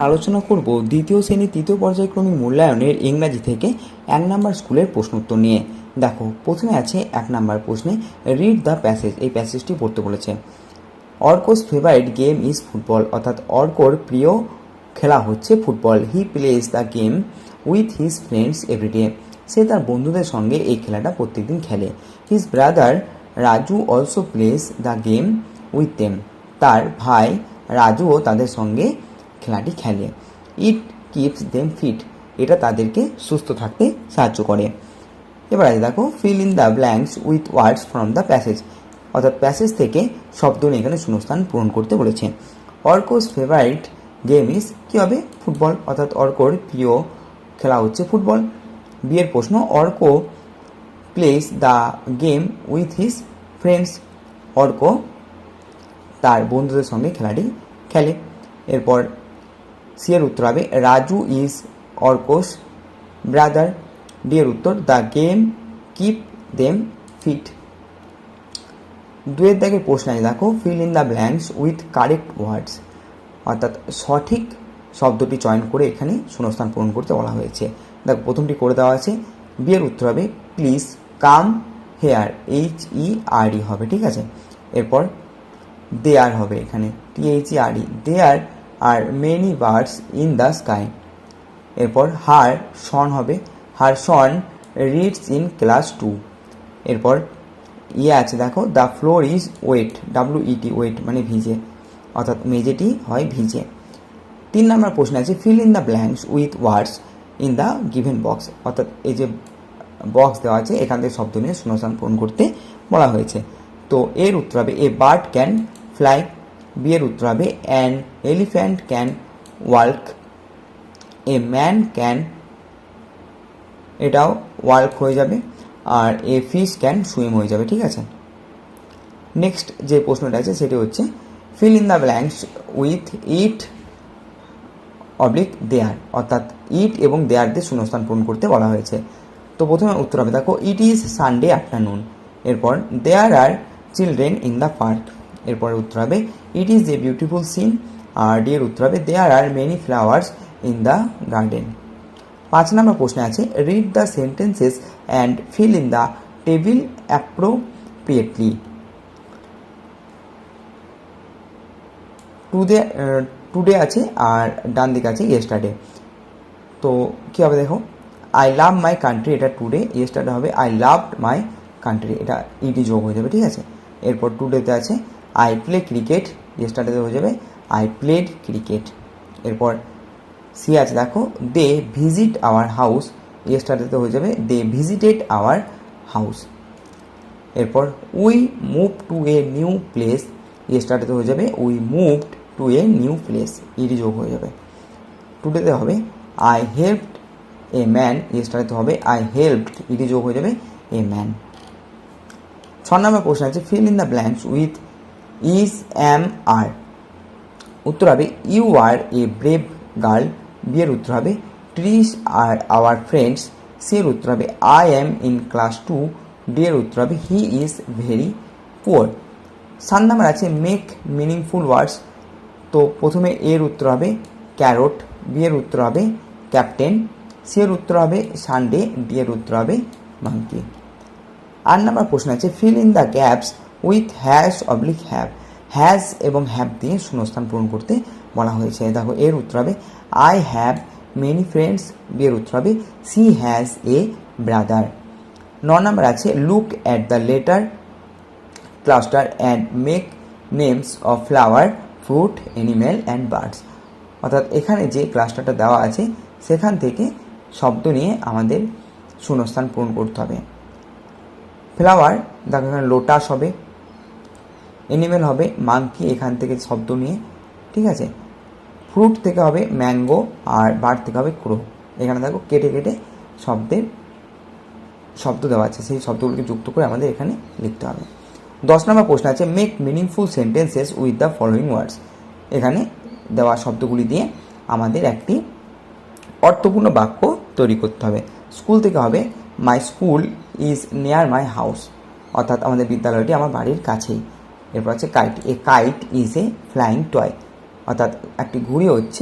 আলোচনা করব দ্বিতীয় শ্রেণির তৃতীয় পর্যায়ক্রমিক মূল্যায়নের ইংরাজি থেকে এক নম্বর স্কুলের প্রশ্ন উত্তর নিয়ে। দেখো, প্রথমে আছে এক নম্বর প্রশ্নে রিড দ্য প্যাসেজ এই প্যাসেজটি পড়তে বলেছে। Arko's favourite game is football অর্থাৎ অর্কোর প্রিয় খেলা হচ্ছে football he plays the game with his friends everyday সে তার বন্ধুদের সঙ্গে এই খেলাটা প্রত্যেকদিন খেলে। His brother Raju also plays the game with them তার ভাই রাজুও তাদের সঙ্গে খেলাটি খেলে। ইট কিপস দেম ফিট এটা তাদেরকে সুস্থ থাকতে সাহায্য করে। এবার আছে দেখো fill in the blanks with words from the passage অর্থাৎ প্যাসেজ থেকে শব্দ নিয়ে এখানে শূন্যস্থান পূরণ করতে বলেছে। অর্কোস ফেভারিট গেম ইস কী হবে? ফুটবল অর্থাৎ অর্কর প্রিয় খেলা হচ্ছে ফুটবল বিয়ের প্রশ্ন, Arko plays the game with his friends Arko তার বন্ধুদের সঙ্গে খেলাটি খেলে। এরপর সি এর উত্তর হবে Raju is Arko's, brother D উত্তর the game keep them fit. দুয়ের দাগের প্রশ্ন আছে, দেখো, fill in the blanks with correct words. অর্থাৎ সঠিক শব্দটি চয়ন করে এখানে শূন্যস্থান পূরণ করতে বলা হয়েছে। দেখো, প্রথমটি করে দেওয়া আছে, বিয়ের উত্তর হবে please come here H E R E হবে, ঠিক আছে? এরপর দেয়ার হবে এখানে T H R E there are many birds in the sky এরপর হার সন হবে। Her son reads in class two এরপর ইয়ে আছে, দেখো the floor is wet W E T wet মানে ভিজে। অর্থাৎ মেঝেটি হয় ভিজে। তিন নম্বর প্রশ্ন আছে fill in the blanks with words in the given box অর্থাৎ এই যে বক্স দেওয়া আছে, এখান থেকে শব্দ নিয়ে শূন্যস্থান পূরণ করতে বলা হয়েছে। তো এর উত্তর হবে a bird can fly B এর উত্তর হবে an elephant can walk a man can এটাও ওয়াল্ক হয়ে যাবে, আর এ ফিশ ক্যান সুইম হয়ে যাবে, ঠিক আছে? নেক্সট যে প্রশ্নটা আছে, সেটি হচ্ছে fill in the blanks with it oblique there অর্থাৎ ইট এবং দেয়ার দিয়ে শূন্যস্থান পূরণ করতে বলা হয়েছে। তো প্রথমে উত্তর হবে, দেখো ইট ইজ সানডে আফটারনুন এরপর there are children in the park এরপরে উত্তর হবে it is a beautiful scene R D এর উত্তর হবে there are many flowers in the garden পাঁচ নম্বর প্রশ্নে আছে read the sentences and fill in the table appropriately today today আছে, আর ডান দিকে আছে ইয়েস্টারডে তো কী হবে দেখো? আই লাভ মাই কান্ট্রি এটা টুডে ইয়েস্টারডে হবে আই লাভ মাই কান্ট্রি এটা ইডি যোগ হয়ে যাবে, ঠিক আছে? এরপর টুডেতে আছে আই প্লে ক্রিকেট ইয়েস্টারডেতে হয়ে যাবে আই প্লেড ক্রিকেট এরপর সি আছে, দেখো দে ভিজিট আওয়ার হাউস ইয়েস্টারডেতে হয়ে যাবে দে ভিজিটেড আওয়ার হাউস এরপর we move to a new place ইয়েস্টারডেতে হয়ে যাবে we moved to a new place ED যোগ হয়ে যাবে। টুডেতে হবে আই হেল্পড এ ম্যান ইয়েস্টারডেতে হবে আই হেল্পড ইডি যোগ হয়ে যাবে এ ম্যান ছ নম্বর প্রশ্ন আছে fill in the blanks with is am are উত্তর হবে you are a brave girl বিয়ের উত্তর হবে trees are our friends C এর উত্তর হবে I am in class two D এর উত্তর হবে হি ইজ ভেরি পুয়ার সাত নাম্বার আছে মেক মিনিংফুল ওয়ার্ডস তো প্রথমে এর উত্তর হবে ক্যারট বি এর উত্তর হবে ক্যাপ্টেন সি এর উত্তর হবে সানডে ডি এর উত্তর হবে মাঙ্কি আট নাম্বার প্রশ্ন আছে fill in the gaps with has oblique have. Has এবং হ্যাভ দিয়ে শূন্যস্থান পূরণ করতে বলা হয়েছে। দেখো, এর উত্তর হবে I have many friends B এর উত্তর হবে সি হ্যাজ এ ব্রাদার ন নাম্বার আছে look at the letter cluster and make names of flower fruit animal and birds অর্থাৎ এখানে যে ক্লাস্টারটা দেওয়া আছে, সেখান থেকে শব্দ নিয়ে আমাদের শূন্যস্থান পূরণ করতে হবে। ফ্লাওয়ার দেখো এখানে লোটাস হবে। অ্যানিমেল হবে মাংকি এখান থেকে শব্দ নিয়ে, ঠিক আছে? ফ্রুট থেকে হবে ম্যাঙ্গো আর বার্ড থেকে হবে ক্রো এখানে দেখো কেটে কেটে শব্দের, শব্দ দেওয়া আছে। সেই শব্দগুলোকে যুক্ত করে আমাদের এখানে লিখতে হবে। দশ নম্বর প্রশ্ন আছে make meaningful sentences with the following words এখানে দেওয়া শব্দগুলি দিয়ে আমাদের একটি অর্থপূর্ণ বাক্য তৈরি করতে হবে। স্কুল থেকে হবে my school is near my house অর্থাৎ আমাদের বিদ্যালয়টি আমার বাড়ির কাছেই। এরপর আছে kite a kite is a flying toy অর্থাৎ একটি ঘুড়ি হচ্ছে